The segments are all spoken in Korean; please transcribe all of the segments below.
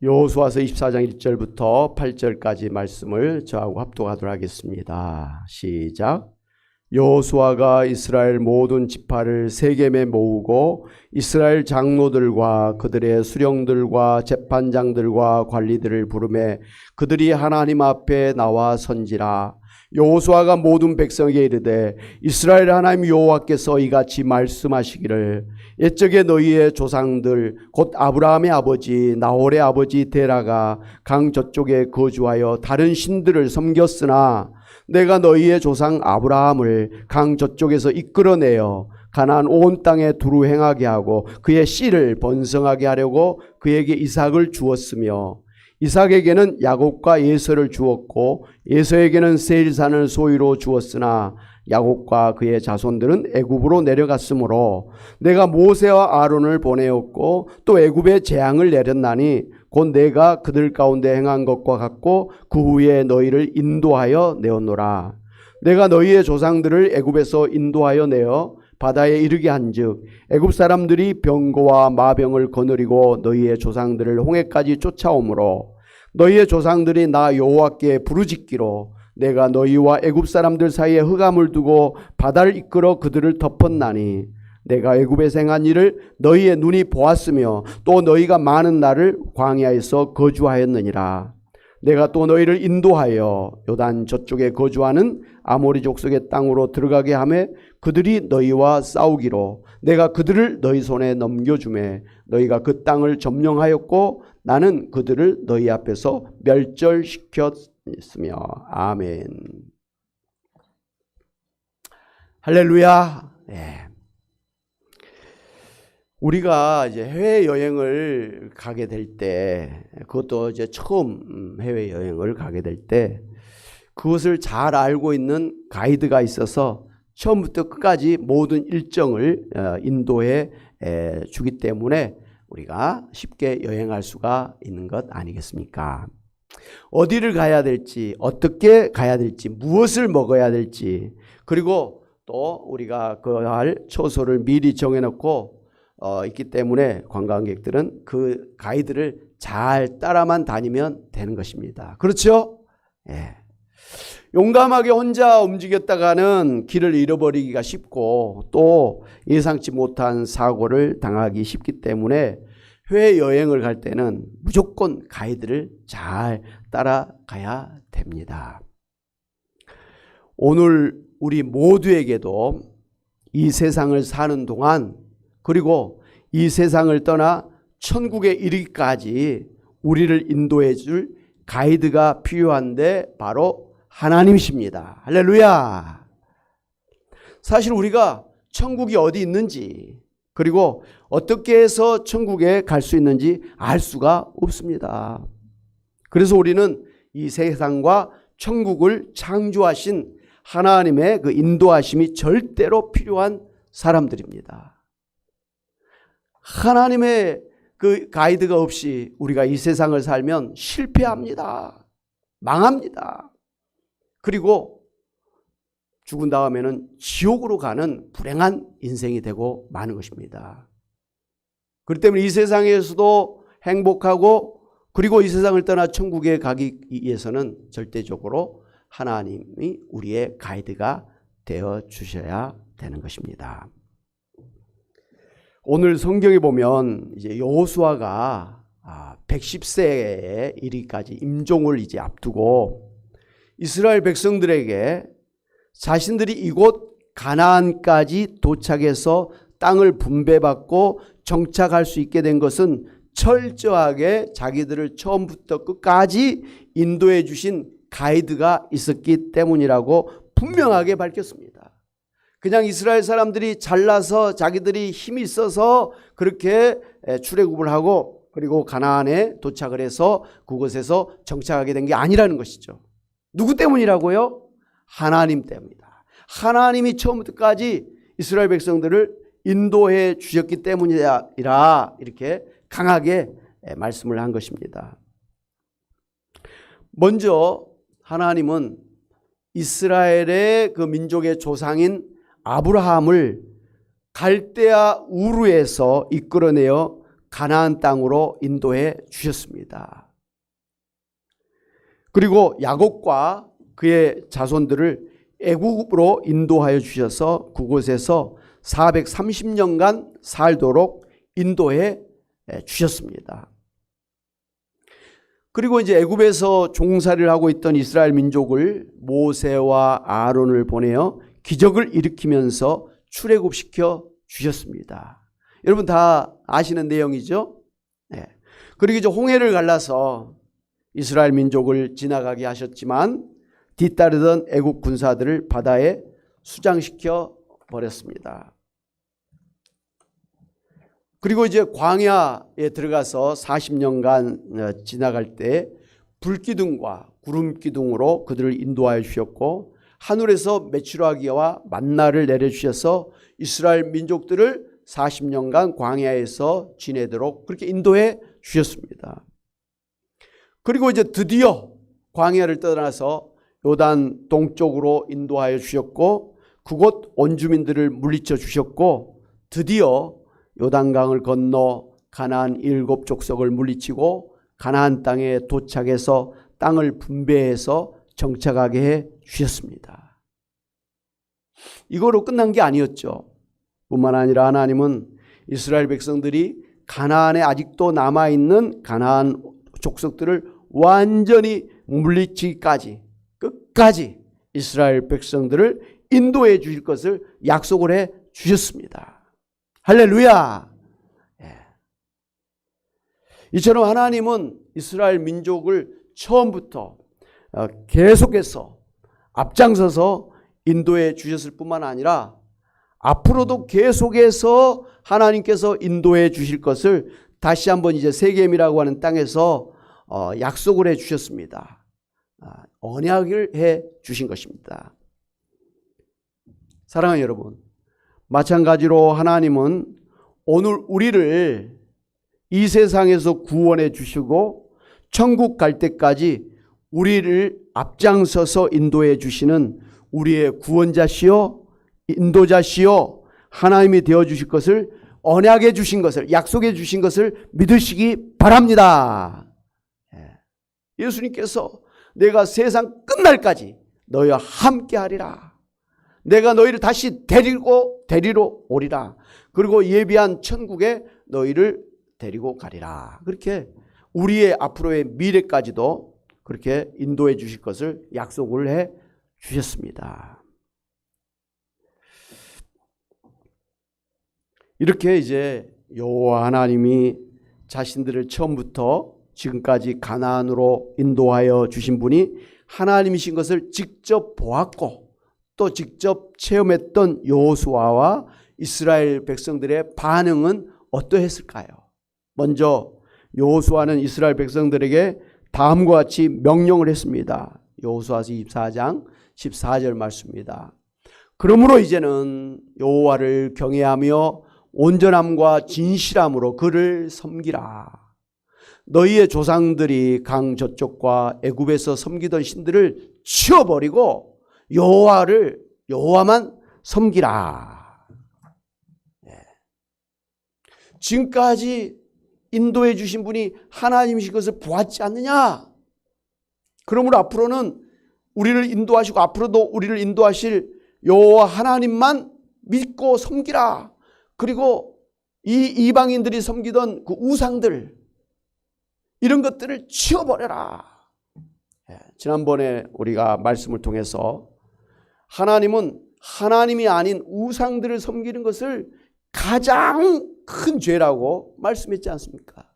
여호수아서 24장 1절부터 8절까지 말씀을 저하고 합독하도록 하겠습니다. 시작. 여호수아가 이스라엘 모든 지파를 세겜에 모으고 이스라엘 장로들과 그들의 수령들과 재판장들과 관리들을 부르매 그들이 하나님 앞에 나와 선지라 여호수아가 모든 백성에게 이르되 이스라엘 하나님 여호와께서 이같이 말씀하시기를 옛적에 너희의 조상들 곧 아브라함의 아버지 나홀의 아버지 데라가 강 저쪽에 거주하여 다른 신들을 섬겼으나 내가 너희의 조상 아브라함을 강 저쪽에서 이끌어내어 가나안 온 땅에 두루 행하게 하고 그의 씨를 번성하게 하려고 그에게 이삭을 주었으며 이삭에게는 야곱과 예서를 주었고 예서에게는 세일산을 소유로 주었으나 야곱과 그의 자손들은 애굽으로 내려갔으므로 내가 모세와 아론을 보내었고 또 애굽에 재앙을 내렸나니 곧 내가 그들 가운데 행한 것과 같고 그 후에 너희를 인도하여 내었노라. 내가 너희의 조상들을 애굽에서 인도하여 내어 바다에 이르게 한즉 애굽 사람들이 병거와 마병을 거느리고 너희의 조상들을 홍해까지 쫓아오므로 너희의 조상들이 나 여호와께 부르짖기로 내가 너희와 애굽 사람들 사이에 흑암을 두고 바다를 이끌어 그들을 덮었나니 내가 애굽에 생한 일을 너희의 눈이 보았으며 또 너희가 많은 날을 광야에서 거주하였느니라 내가 또 너희를 인도하여 요단 저쪽에 거주하는 아모리 족속의 땅으로 들어가게 하며 그들이 너희와 싸우기로 내가 그들을 너희 손에 넘겨주매 너희가 그 땅을 점령하였고 나는 그들을 너희 앞에서 멸절시켰으며 아멘. 할렐루야. 네. 우리가 이제 해외 여행을 가게 될 때, 그것도 이제 처음 해외 여행을 가게 될 때, 그것을 잘 알고 있는 가이드가 있어서 처음부터 끝까지 모든 일정을 어, 인도해 주기 때문에 우리가 쉽게 여행할 수가 있는 것 아니겠습니까? 어디를 가야 될지, 어떻게 가야 될지, 무엇을 먹어야 될지, 그리고 또 우리가 그할 처소를 미리 정해놓고 어, 있기 때문에 관광객들은 그 가이드를 잘 따라만 다니면 되는 것입니다. 그렇죠? 예. 용감하게 혼자 움직였다가는 길을 잃어버리기가 쉽고 또 예상치 못한 사고를 당하기 쉽기 때문에 해외 여행을 갈 때는 무조건 가이드를 잘 따라가야 됩니다. 오늘 우리 모두에게도 이 세상을 사는 동안 그리고 이 세상을 떠나 천국에 이르기까지 우리를 인도해 줄 가이드가 필요한데 바로 하나님이십니다. 할렐루야. 사실 우리가 천국이 어디 있는지 그리고 어떻게 해서 천국에 갈 수 있는지 알 수가 없습니다. 그래서 우리는 이 세상과 천국을 창조하신 하나님의 그 인도하심이 절대로 필요한 사람들입니다. 하나님의 그 가이드가 없이 우리가 이 세상을 살면 실패합니다. 망합니다. 그리고 죽은 다음에는 지옥으로 가는 불행한 인생이 되고 마는 것입니다. 그렇기 때문에 이 세상에서도 행복하고 그리고 이 세상을 떠나 천국에 가기 위해서는 절대적으로 하나님이 우리의 가이드가 되어 주셔야 되는 것입니다. 오늘 성경에 보면 이제 여호수아가 110세에 이르기까지 임종을 이제 앞두고 이스라엘 백성들에게 자신들이 이곳 가나안까지 도착해서 땅을 분배받고 정착할 수 있게 된 것은 철저하게 자기들을 처음부터 끝까지 인도해 주신 가이드가 있었기 때문이라고 분명하게 밝혔습니다. 그냥 이스라엘 사람들이 잘나서 자기들이 힘이 있어서 그렇게 출애굽을 하고 그리고 가나안에 도착을 해서 그곳에서 정착하게 된 게 아니라는 것이죠. 누구 때문이라고요? 하나님 때문이다. 하나님이 처음부터까지 이스라엘 백성들을 인도해 주셨기 때문이라 이렇게 강하게 말씀을 한 것입니다. 먼저 하나님은 이스라엘의 그 민족의 조상인 아브라함을 갈대아 우르에서 이끌어내어 가나안 땅으로 인도해 주셨습니다. 그리고 야곱과 그의 자손들을 애국으로 인도하여 주셔서 그곳에서 430년간 살도록 인도해 주셨습니다. 그리고 이제 애굽에서 종살이를 하고 있던 이스라엘 민족을 모세와 아론을 보내어 기적을 일으키면서 출애굽시켜 주셨습니다. 여러분 다 아시는 내용이죠? 네. 그리고 이제 홍해를 갈라서 이스라엘 민족을 지나가게 하셨지만 뒤따르던 애국 군사들을 바다에 수장시켜 버렸습니다. 그리고 이제 광야에 들어가서 40년간 어, 지나갈 때 불기둥과 구름기둥으로 그들을 인도하여 주셨고 하늘에서 메추라기와 만나를 내려주셔서 이스라엘 민족들을 40년간 광야에서 지내도록 그렇게 인도해 주셨습니다. 그리고 이제 드디어 광야를 떠나서 요단 동쪽으로 인도하여 주셨고 그곳 원주민들을 물리쳐 주셨고 드디어 요단강을 건너 가나안 일곱 족속을 물리치고 가나안 땅에 도착해서 땅을 분배해서 정착하게 해 주셨습니다. 이거로 끝난 게 아니었죠. 뿐만 아니라 하나님은 이스라엘 백성들이 가나안에 아직도 남아 있는 가나안 족속들을 완전히 물리치기까지 끝까지 이스라엘 백성들을 인도해 주실 것을 약속을 해 주셨습니다. 할렐루야. 예. 이처럼 하나님은 이스라엘 민족을 처음부터 어, 계속해서 앞장서서 인도해 주셨을 뿐만 아니라 앞으로도 계속해서 하나님께서 인도해 주실 것을 다시 한번 이제 세겜이라고 하는 땅에서 어, 약속을 해 주셨습니다. 아, 언약을 해 주신 것입니다. 사랑하는 여러분, 마찬가지로 하나님은 오늘 우리를 이 세상에서 구원해 주시고 천국 갈 때까지 우리를 앞장서서 인도해 주시는 우리의 구원자시요 인도자시요 하나님이 되어 주실 것을 언약해 주신 것을 약속해 주신 것을 믿으시기 바랍니다. 예. 예수님께서 내가 세상 끝날까지 너희와 함께 하리라. 내가 너희를 다시 데리고 데리러 오리라. 그리고 예비한 천국에 너희를 데리고 가리라. 그렇게 우리의 앞으로의 미래까지도 그렇게 인도해 주실 것을 약속을 해 주셨습니다. 이렇게 이제 여호와 하나님이 자신들을 처음부터 지금까지 가나안으로 인도하여 주신 분이 하나님이신 것을 직접 보았고 또 직접 체험했던 여호수아와 이스라엘 백성들의 반응은 어떠했을까요? 먼저 여호수아는 이스라엘 백성들에게 다음과 같이 명령을 했습니다. 여호수아서 24장 14절 말씀입니다. 그러므로 이제는 여호와를 경외하며 온전함과 진실함으로 그를 섬기라. 너희의 조상들이 강 저쪽과 애굽에서 섬기던 신들을 치워버리고 여호와를 여호와만 섬기라. 네. 지금까지 인도해 주신 분이 하나님이신 것을 보았지 않느냐? 그러므로 앞으로는 우리를 인도하시고 앞으로도 우리를 인도하실 여호와 하나님만 믿고 섬기라. 그리고 이 이방인들이 섬기던 그 우상들 이런 것들을 치워버려라. 예, 지난번에 우리가 말씀을 통해서 하나님은 하나님이 아닌 우상들을 섬기는 것을 가장 큰 죄라고 말씀했지 않습니까?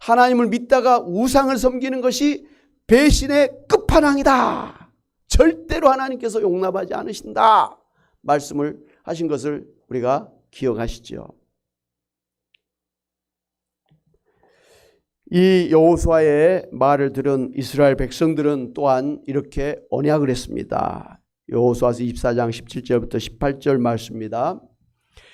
하나님을 믿다가 우상을 섬기는 것이 배신의 끝판왕이다. 절대로 하나님께서 용납하지 않으신다. 말씀을 하신 것을 우리가 기억하시죠. 이 여호수아의 말을 들은 이스라엘 백성들은 또한 이렇게 언약을 했습니다. 여호수아서 24장 17절부터 18절 말씀입니다.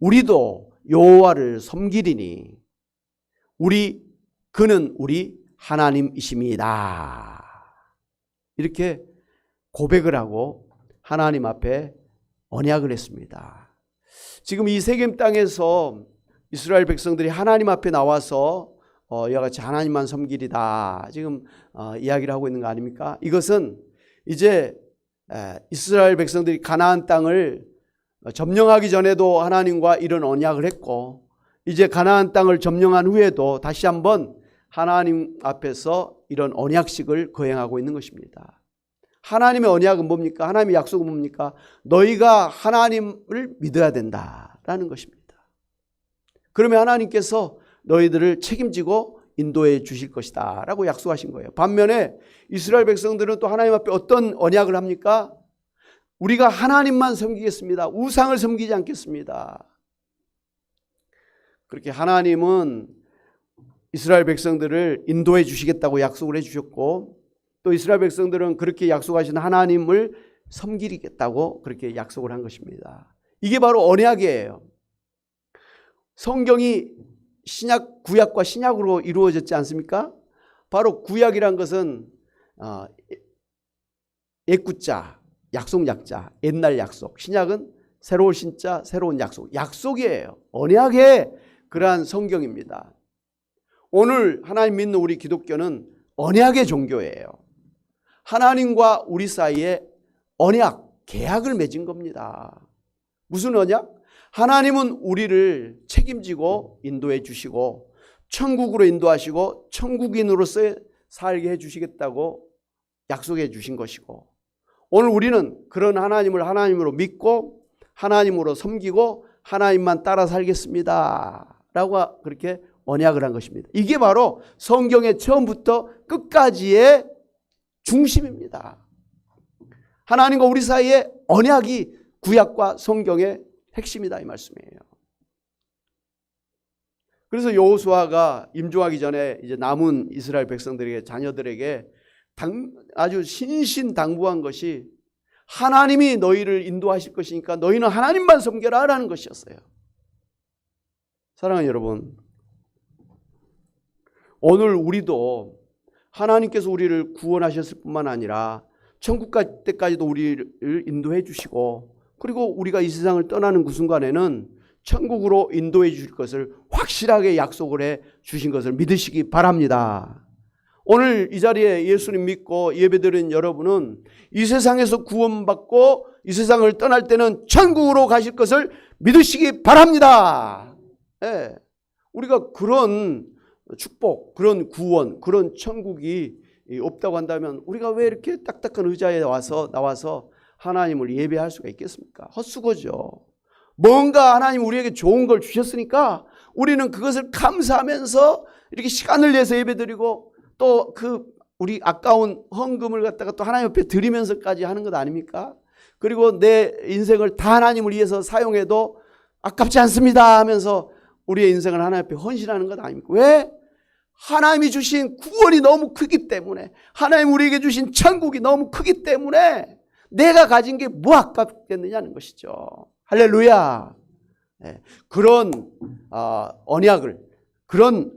우리도 여호와를 섬기리니 우리 그는 우리 하나님이십니다. 이렇게 고백을 하고 하나님 앞에 언약을 했습니다. 지금 이 세겜 땅에서 이스라엘 백성들이 하나님 앞에 나와서 어, 이와 같이 하나님만 섬기리다 지금 어, 이야기를 하고 있는 거 아닙니까? 이것은 이제 에, 이스라엘 백성들이 가나안 땅을 점령하기 전에도 하나님과 이런 언약을 했고 이제 가나안 땅을 점령한 후에도 다시 한번 하나님 앞에서 이런 언약식을 거행하고 있는 것입니다. 하나님의 언약은 뭡니까? 하나님의 약속은 뭡니까? 너희가 하나님을 믿어야 된다라는 것입니다. 그러면 하나님께서 너희들을 책임지고 인도해 주실 것이다 라고 약속하신 거예요. 반면에 이스라엘 백성들은 또 하나님 앞에 어떤 언약을 합니까? 우리가 하나님만 섬기겠습니다. 우상을 섬기지 않겠습니다. 그렇게 하나님은 이스라엘 백성들을 인도해 주시겠다고 약속을 해 주셨고 또 이스라엘 백성들은 그렇게 약속하신 하나님을 섬기겠다고 그렇게 약속을 한 것입니다. 이게 바로 언약이에요. 성경이 신약 구약과 신약으로 이루어졌지 않습니까? 바로 구약이란 것은 어, 옛구자, 약속 약자, 옛날 약속. 신약은 새로운 신자, 새로운 약속. 약속이에요. 언약의 그러한 성경입니다. 오늘 하나님 믿는 우리 기독교는 언약의 종교예요. 하나님과 우리 사이에 언약, 계약을 맺은 겁니다. 무슨 언약? 하나님은 우리를 책임지고 인도해 주시고 천국으로 인도하시고 천국인으로서 살게 해 주시겠다고 약속해 주신 것이고 오늘 우리는 그런 하나님을 하나님으로 믿고 하나님으로 섬기고 하나님만 따라 살겠습니다. 라고 그렇게 언약을 한 것입니다. 이게 바로 성경의 처음부터 끝까지의 중심입니다. 하나님과 우리 사이에 언약이 구약과 성경의 핵심이다 이 말씀이에요. 그래서 여호수아가 임종하기 전에 이제 남은 이스라엘 백성들에게 자녀들에게 당, 아주 신신당부한 것이 하나님이 너희를 인도하실 것이니까 너희는 하나님만 섬겨라 라는 것이었어요. 사랑하는 여러분, 오늘 우리도 하나님께서 우리를 구원하셨을 뿐만 아니라 천국 갈 때까지도 우리를 인도해 주시고 그리고 우리가 이 세상을 떠나는 그 순간에는 천국으로 인도해 주실 것을 확실하게 약속을 해 주신 것을 믿으시기 바랍니다. 오늘 이 자리에 예수님 믿고 예배드린 여러분은 이 세상에서 구원받고 이 세상을 떠날 때는 천국으로 가실 것을 믿으시기 바랍니다. 예. 우리가 그런 축복, 그런 구원, 그런 천국이 없다고 한다면 우리가 왜 이렇게 딱딱한 의자에 와서 나와서 하나님을 예배할 수가 있겠습니까? 헛수고죠. 뭔가 하나님 우리에게 좋은 걸 주셨으니까 우리는 그것을 감사하면서 이렇게 시간을 내서 예배드리고 또 그 우리 아까운 헌금을 갖다가 또 하나님 옆에 드리면서까지 하는 것 아닙니까? 그리고 내 인생을 다 하나님을 위해서 사용해도 아깝지 않습니다 하면서 우리의 인생을 하나님 앞에 헌신하는 것 아닙니까? 왜? 하나님이 주신 구원이 너무 크기 때문에 하나님 우리에게 주신 천국이 너무 크기 때문에 내가 가진 게 뭐 아깝겠느냐는 것이죠. 할렐루야. 네, 그런 어, 언약을 그런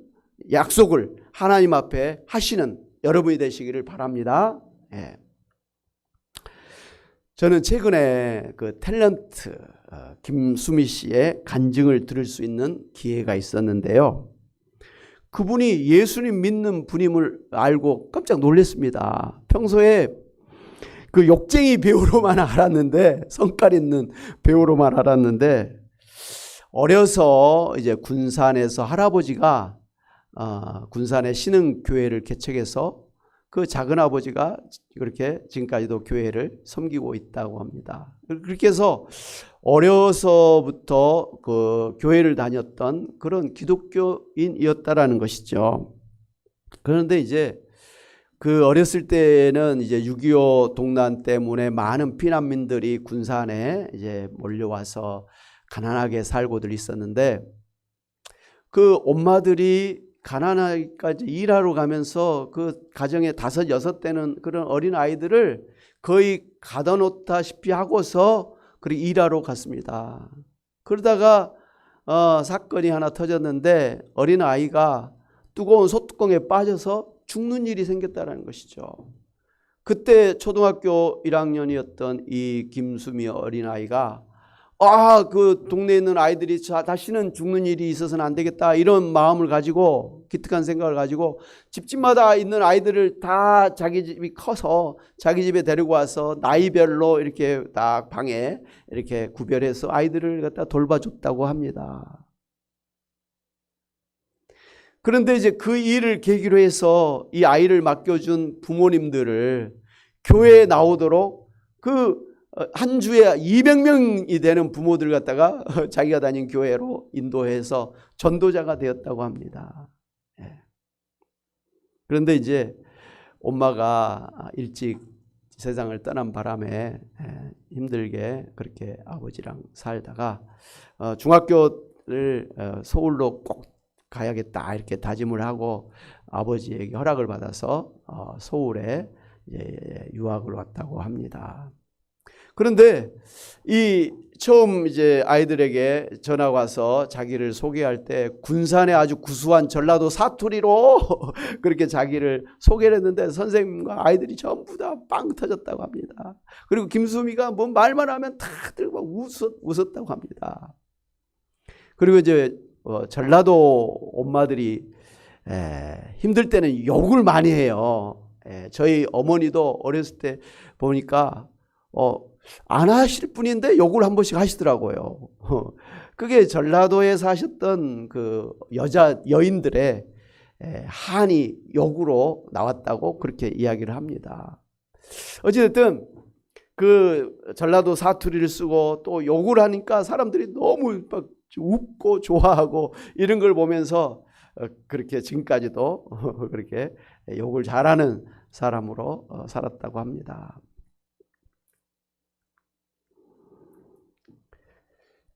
약속을 하나님 앞에 하시는 여러분이 되시기를 바랍니다. 네. 저는 최근에 그 탤런트 어, 김수미 씨의 간증을 들을 수 있는 기회가 있었는데요. 그분이 예수님 믿는 분임을 알고 깜짝 놀랐습니다. 평소에 그 욕쟁이 배우로만 알았는데 성깔 있는 배우로만 알았는데 어려서 이제 군산에서 할아버지가 어, 군산의 신흥 교회를 개척해서 그 작은 아버지가 그렇게 지금까지도 교회를 섬기고 있다고 합니다. 그렇게 해서 어려서부터 그 교회를 다녔던 그런 기독교인이었다라는 것이죠. 그런데 이제 그 어렸을 때는 이제 6.25 동란 때문에 많은 피난민들이 군산에 이제 몰려와서 가난하게 살고들 있었는데 그 엄마들이 가난하기까지 일하러 가면서 그 가정에 다섯 여섯 되는 그런 어린 아이들을 거의 가둬 놓다시피 하고서 그리 일하러 갔습니다. 그러다가 어, 사건이 하나 터졌는데 어린 아이가 뜨거운 소뚜껑에 빠져서 죽는 일이 생겼다는 것이죠. 그때 초등학교 1학년이었던 이 김수미 어린아이가 아, 그 동네에 있는 아이들이 자, 다시는 죽는 일이 있어서는 안 되겠다. 이런 마음을 가지고 기특한 생각을 가지고 집집마다 있는 아이들을 다 자기 집이 커서 자기 집에 데리고 와서 나이별로 이렇게 딱 방에 이렇게 구별해서 아이들을 갖다 돌봐줬다고 합니다. 그런데 이제 그 일을 계기로 해서 이 아이를 맡겨준 부모님들을 교회에 나오도록 그 한 주에 200명이 되는 부모들 갖다가 자기가 다닌 교회로 인도해서 전도자가 되었다고 합니다. 예. 그런데 이제 엄마가 일찍 세상을 떠난 바람에 예, 힘들게 그렇게 아버지랑 살다가 어, 중학교를 어, 서울로 꼭 가야겠다 이렇게 다짐을 하고 아버지에게 허락을 받아서 어, 서울에 유학을 왔다고 합니다. 그런데 이 처음 이제 아이들에게 전화 와서 자기를 소개할 때 군산의 아주 구수한 전라도 사투리로 그렇게 자기를 소개를 했는데 선생님과 아이들이 전부 다 빵 터졌다고 합니다. 그리고 김수미가 뭐 말만 하면 다들 막 웃었, 웃었다고 합니다. 그리고 이제 어, 전라도 엄마들이 에, 힘들 때는 욕을 많이 해요. 에, 저희 어머니도 어렸을 때 보니까 어, 안 하실 분인데 욕을 한 번씩 하시더라고요. 그게 전라도에 사셨던 그 여자 여인들의 한이 욕으로 나왔다고 그렇게 이야기를 합니다. 어찌됐든 그 전라도 사투리를 쓰고 또 욕을 하니까 사람들이 너무 막 웃고 좋아하고 이런 걸 보면서 어, 그렇게 지금까지도 그렇게 욕을 잘하는 사람으로 어, 살았다고 합니다.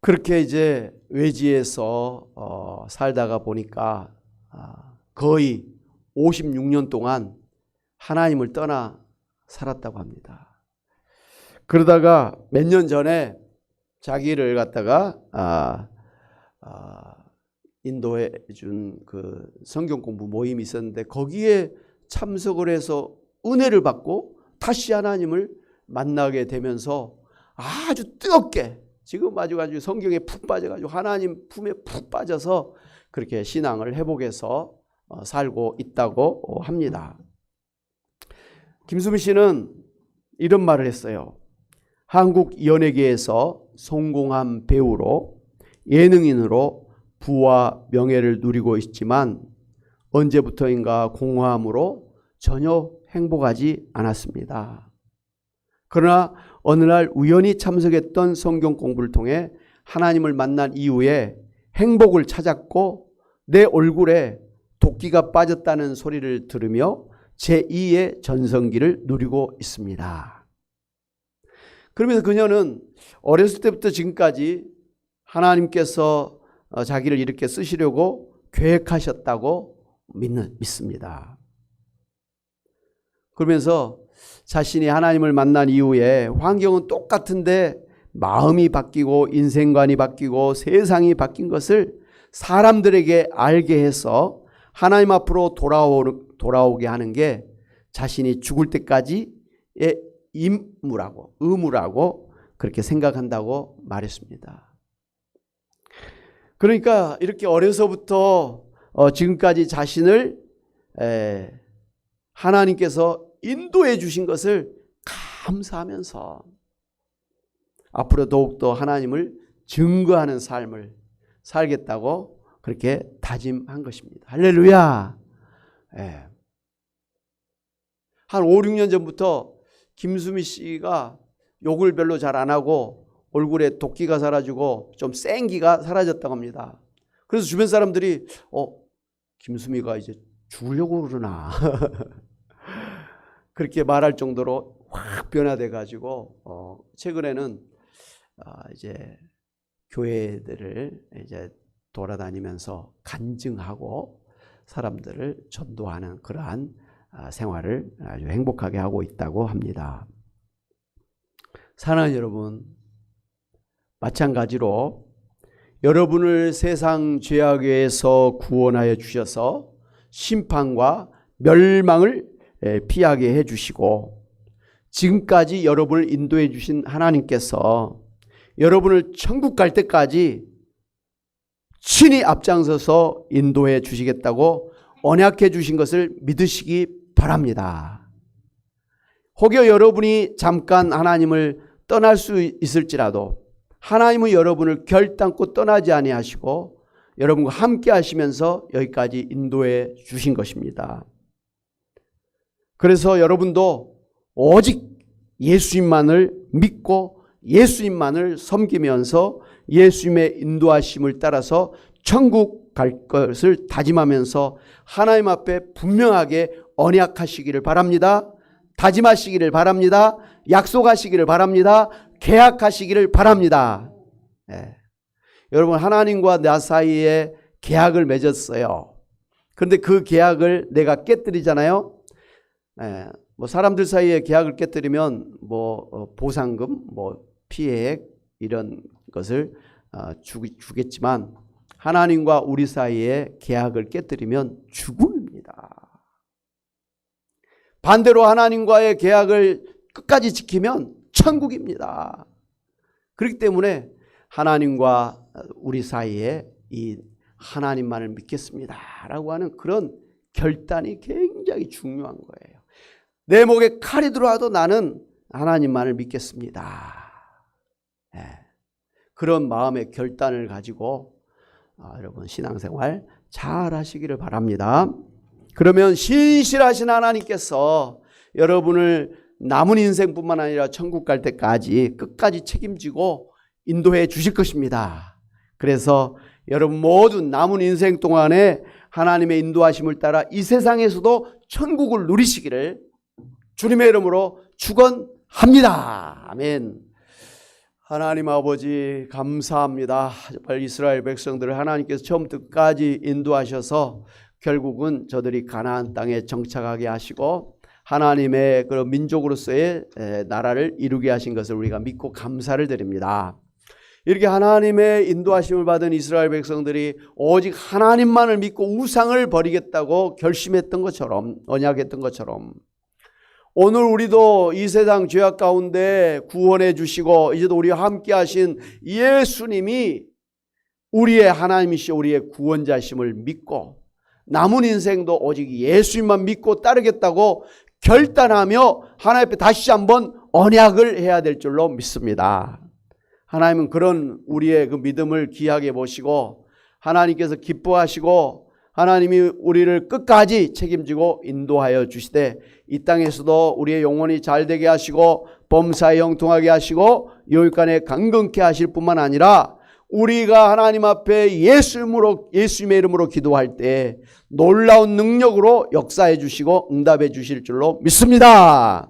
그렇게 이제 외지에서 어, 살다가 보니까 아, 거의 56년 동안 하나님을 떠나 살았다고 합니다. 그러다가 몇 년 전에 자기를 갖다가 아, 아, 인도해 준 그 성경 공부 모임이 있었는데 거기에 참석을 해서 은혜를 받고 다시 하나님을 만나게 되면서 아주 뜨겁게 지금 아주 아주 성경에 푹 빠져가지고 하나님 품에 푹 빠져서 그렇게 신앙을 회복해서 어, 살고 있다고 합니다. 김수미 씨는 이런 말을 했어요. 한국 연예계에서 성공한 배우로 예능인으로 부와 명예를 누리고 있지만 언제부터인가 공허함으로 전혀 행복하지 않았습니다. 그러나 어느 날 우연히 참석했던 성경 공부를 통해 하나님을 만난 이후에 행복을 찾았고 내 얼굴에 도끼가 빠졌다는 소리를 들으며 제2의 전성기를 누리고 있습니다. 그러면서 그녀는 어렸을 때부터 지금까지 하나님께서 어, 자기를 이렇게 쓰시려고 계획하셨다고 믿는, 믿습니다. 그러면서 자신이 하나님을 만난 이후에 환경은 똑같은데 마음이 바뀌고 인생관이 바뀌고 세상이 바뀐 것을 사람들에게 알게 해서 하나님 앞으로 돌아오, 돌아오게 하는 게 자신이 죽을 때까지의 임무라고, 의무라고 그렇게 생각한다고 말했습니다. 그러니까 이렇게 어려서부터 어, 지금까지 자신을 하나님께서 인도해 주신 것을 감사하면서 앞으로 더욱더 하나님을 증거하는 삶을 살겠다고 그렇게 다짐한 것입니다. 할렐루야. 예. 한 5, 6년 전부터 김수미 씨가 욕을 별로 잘 안 하고 얼굴에 도끼가 사라지고 좀 생기가 사라졌다고 합니다. 그래서 주변 사람들이 어 김수미가 이제 죽으려고 그러나 그렇게 말할 정도로 확 변화돼 가지고 어, 최근에는 아, 이제 교회들을 이제 돌아다니면서 간증하고 사람들을 전도하는 그러한 아, 생활을 아주 행복하게 하고 있다고 합니다. 사랑하는 여러분, 마찬가지로 여러분을 세상 죄악에서 구원하여 주셔서 심판과 멸망을 에, 피하게 해 주시고 지금까지 여러분을 인도해 주신 하나님께서 여러분을 천국 갈 때까지 친히 앞장서서 인도해 주시겠다고 언약해 주신 것을 믿으시기 바랍니다. 혹여 여러분이 잠깐 하나님을 떠날 수 있을지라도 하나님은 여러분을 결단코 떠나지 아니하시고 여러분과 함께 하시면서 여기까지 인도해 주신 것입니다. 그래서 여러분도 오직 예수님만을 믿고 예수님만을 섬기면서 예수님의 인도하심을 따라서 천국 갈 것을 다짐하면서 하나님 앞에 분명하게 언약하시기를 바랍니다. 다짐하시기를 바랍니다. 약속하시기를 바랍니다. 계약하시기를 바랍니다. 예. 여러분 하나님과 나 사이에 계약을 맺었어요. 그런데 그 계약을 내가 깨뜨리잖아요. 예. 뭐 사람들 사이에 계약을 깨뜨리면 뭐 어, 보상금, 뭐 피해액 이런 것을 어, 주, 주겠지만 하나님과 우리 사이에 계약을 깨뜨리면 죽음입니다. 반대로 하나님과의 계약을 끝까지 지키면 천국입니다. 그렇기 때문에 하나님과 우리 사이에 이 하나님만을 믿겠습니다. 라고 하는 그런 결단이 굉장히 중요한 거예요. 내 목에 칼이 들어와도 나는 하나님만을 믿겠습니다. 네. 그런 마음의 결단을 가지고 아, 여러분 신앙생활 잘 하시기를 바랍니다. 그러면 신실하신 하나님께서 여러분을 남은 인생뿐만 아니라 천국 갈 때까지 끝까지 책임지고 인도해 주실 것입니다. 그래서 여러분 모두 남은 인생 동안에 하나님의 인도하심을 따라 이 세상에서도 천국을 누리시기를 주님의 이름으로 축원합니다. 아멘. 하나님 아버지 감사합니다. 정말 이스라엘 백성들을 하나님께서 처음부터 끝까지 인도하셔서 결국은 저들이 가나안 땅에 정착하게 하시고 하나님의 그런 민족으로서의 나라를 이루게 하신 것을 우리가 믿고 감사를 드립니다. 이렇게 하나님의 인도하심을 받은 이스라엘 백성들이 오직 하나님만을 믿고 우상을 버리겠다고 결심했던 것처럼 언약했던 것처럼 오늘 우리도 이 세상 죄악 가운데 구원해 주시고 이제도 우리와 함께 하신 예수님이 우리의 하나님이시 우리의 구원자심을 믿고 남은 인생도 오직 예수님만 믿고 따르겠다고 결단하며 하나님 앞에 다시 한번 언약을 해야 될 줄로 믿습니다. 하나님은 그런 우리의 그 믿음을 귀하게 보시고 하나님께서 기뻐하시고 하나님이 우리를 끝까지 책임지고 인도하여 주시되 이 땅에서도 우리의 영혼이 잘 되게 하시고 범사에 형통하게 하시고 여기간에 강건케 하실 뿐만 아니라 우리가 하나님 앞에 예수님으로 예수님의 이름으로 기도할 때 놀라운 능력으로 역사해 주시고 응답해 주실 줄로 믿습니다.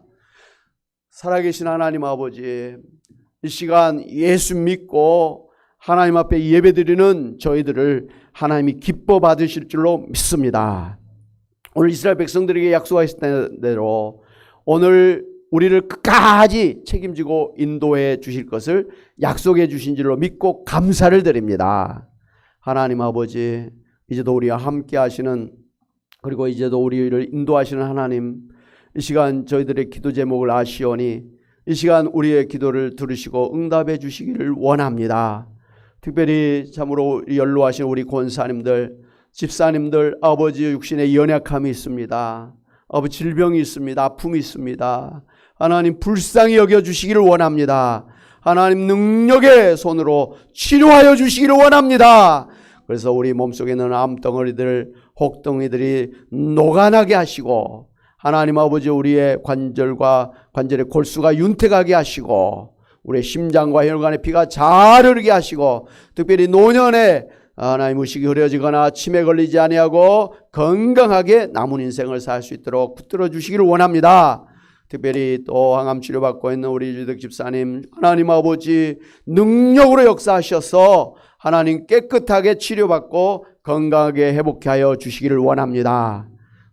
살아계신 하나님 아버지 이 시간 예수 믿고 하나님 앞에 예배드리는 저희들을 하나님이 기뻐 받으실 줄로 믿습니다. 오늘 이스라엘 백성들에게 약속하신 대로 오늘 우리를 끝까지 책임지고 인도해 주실 것을 약속해 주신 줄로 믿고 감사를 드립니다. 하나님 아버지, 이제도 우리와 함께 하시는 그리고 이제도 우리를 인도하시는 하나님, 이 시간 저희들의 기도 제목을 아시오니 이 시간 우리의 기도를 들으시고 응답해 주시기를 원합니다. 특별히 참으로 연로하신 우리 권사님들, 집사님들, 아버지 육신의 연약함이 있습니다. 아버지 질병이 있습니다. 아픔이 있습니다. 하나님 불쌍히 여겨 주시기를 원합니다. 하나님 능력의 손으로 치료하여 주시기를 원합니다. 그래서 우리 몸속에 있는 암덩어리들, 혹덩이들이 녹아나게 하시고 하나님 아버지 우리의 관절과 관절의 골수가 윤택하게 하시고 우리의 심장과 혈관의 피가 잘 흐르게 하시고 특별히 노년에 하나님 의식이 흐려지거나 치매 걸리지 아니하고 건강하게 남은 인생을 살 수 있도록 붙들어 주시기를 원합니다. 특별히 또 항암 치료 받고 있는 우리 주덕 집사님 하나님 아버지 능력으로 역사하셔서 하나님 깨끗하게 치료받고 건강하게 회복해 하여 주시기를 원합니다.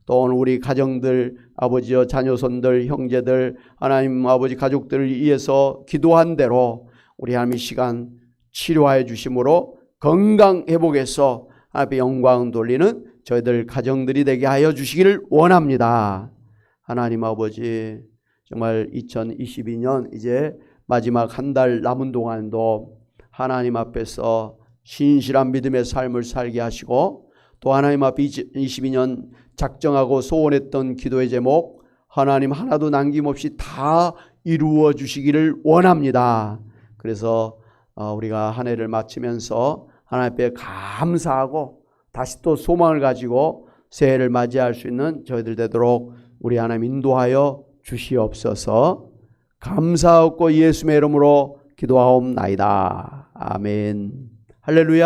또 오늘 우리 가정들 아버지여 자녀손들 형제들 하나님 아버지 가족들을 위해서 기도한 대로 우리 하나님 이 시간 치료하여 주심으로 건강 회복해서 앞에 영광 돌리는 저희들 가정들이 되게 하여 주시기를 원합니다. 하나님 아버지 정말 2022년 이제 마지막 한 달 남은 동안도 하나님 앞에서 신실한 믿음의 삶을 살게 하시고 또 하나님 앞에 22년 작정하고 소원했던 기도의 제목 하나님 하나도 남김없이 다 이루어 주시기를 원합니다. 그래서 어, 우리가 한 해를 마치면서 하나님 앞에 감사하고 다시 또 소망을 가지고 새해를 맞이할 수 있는 저희들 되도록 우리 하나님 인도하여 주시옵소서 감사하고 예수의 이름으로 기도하옵나이다. 아멘. 할렐루야.